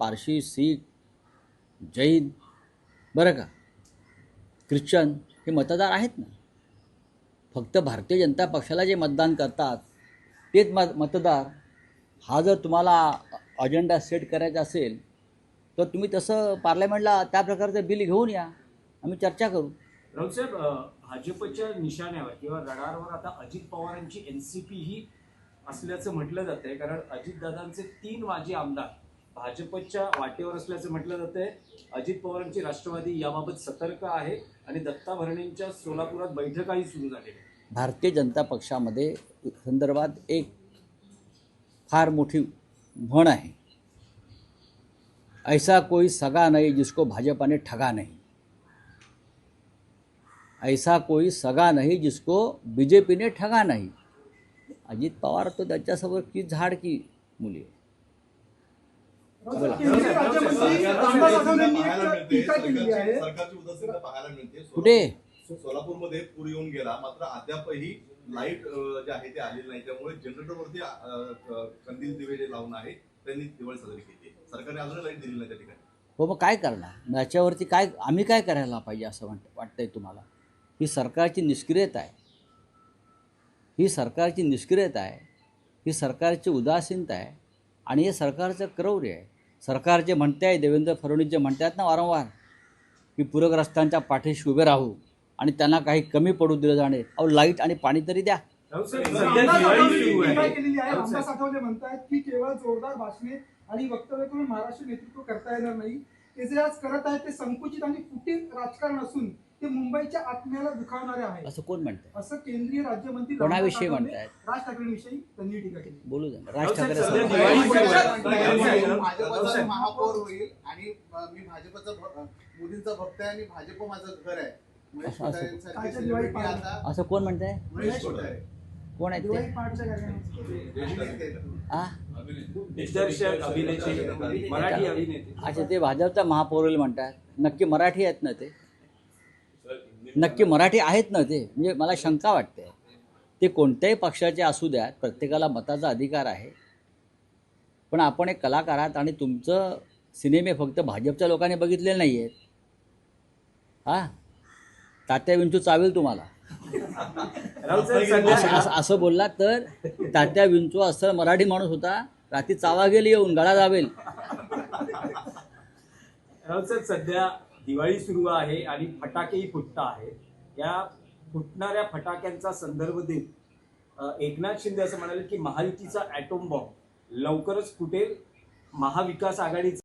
पारशी सीख जैन बरं का? ख्रिश्चन हे मतदार आहेत ना? फक्त भारतीय जनता पक्षाला जे मतदान करतात तेच मत मतदार हा जर तुम्हाला अजेंडा सेट करायचा असेल तर तुम्ही तसं पार्लमेंटला त्या प्रकारचं बिल घेऊन या. आम्ही चर्चा करू. राऊत साहेब भाजपच्या निशाण्यावर किंवा रडारवर आता अजित पवारांची एन सी पी ही असल्याचं म्हटलं जातंय कारण अजितदादांचे तीन माजी आमदार भाजपच्या वाटेवर असल्याचं म्हटलं जातंय. अजित पवारांची राष्ट्रवादी याबाबत सतर्क आहे आणि दत्ता भरणेंच्या सोलापुरात बैठकाही सुरू झालेल्या भारतीय जनता पक्षामध्ये संदर्भात एक फार मोठी म्हण आहे. ऐसा कोई सगा नाही जिसको भाजपाने ठगा नाही. ऐसा कोई सगा नाही जिसको बी जे पीने ठगा नाही. अजित पवार तो त्याच्यासमोर की झाड की मुली केंद्रीय राज्यमंत्री रामदास आठवलेंनी पाहायला एक मिळते टीका केलेली आहे. सरकारची सरकारची उदासीनता पाहायला मिळते. कुठे? सोलापूरमध्ये पूर येऊन गेला. मात्र अद्यापही लाइट जे आहे ते आलेली नाही. त्यामुळे जनरेटरवरती कंदील दिवे जे लावून आहे त्यांनी दिवाळी साजरी केली. सरकारने अजून लाइट दिली नाही त्या ठिकाणी. हो मग काय करणार? याच्यावरती काय आम्ही काय करायला पाहिजे असं वाट वाटतंय तुम्हाला? ही सरकारची निष्क्रियता आहे. ही सरकारची निष्क्रियता आहे. ही सरकारची उदासीनता आहे. आणि हे सरकारचं क्रौर्य आहे. सरकार जे म्हणते आहे देवेंद्र फडणवीस जे म्हणतात ना वारंवार की पूरग्रस्तांच्या पाठीशी उभे राहू आणि त्यांना काही कमी पडू दिलं जाणे. अहो लाइट आणि पाणी तरी द्या. सध्या म्हणतात की केवळ जोरदार भाषणे आणि वक्तव्य करून महाराष्ट्र नेतृत्व करता येणार नाही. ते जे आज करत आहेत ते संकुचित आणि कुठे राजकारण असून ते मुंबईच्या आत्म्याला दुखावणारे आहे असं कोण म्हणतंय? असं केंद्रीय राज्यमंत्री कोणाविषयी म्हणतायत? राज ठाकरेंविषयी त्यांनी टीका केली. बोलू द्या राज ठाकरे आहे. भाजपचा महापौर होईल आणि मी भाजपचा मोदींचा भक्त आहे आणि भाजप माझं घर आहे. महेश असं- कोण म्हणतंय? महेश कोठारे. कोण आहेत दिवाळी ते पहाटच्या कार्यक्रमात अभिनेते. आ? दिग्दर्शक अभिनेते मराठी अभिनेते. अच्छा ते भाजपचा महापौर म्हणतात. नक्की मराठी आहेत ना ते? नक्की मराठी आहेत ना ते. म्हणजे मला शंका वाटते. ते कोणत्याही पक्षाचे असू द्यात प्रत्येकाला मताचा अधिकार आहे. पण आपण एक कलाकार आहात आणि तुमचं सिनेमे फक्त भाजपच्या लोकांनी बघितलेले नाही आहेत हां? तात्या विंचू चावेल तुम्हाला. असं बोललात तर तात्या विंचू असं मराठी माणूस होता रात्री चावा गेली येऊन गळा जावेल. सध्या दिवाळी सुरू आहे आणि फटाकेही फुटत आहेत या फुटणाऱ्या फटाक्यांचा संदर्भ देत एकनाथ शिंदे असं म्हणाले की महायुतीचा ॲटोम बॉम्ब लवकरच फुटेल महाविकास आघाडीचा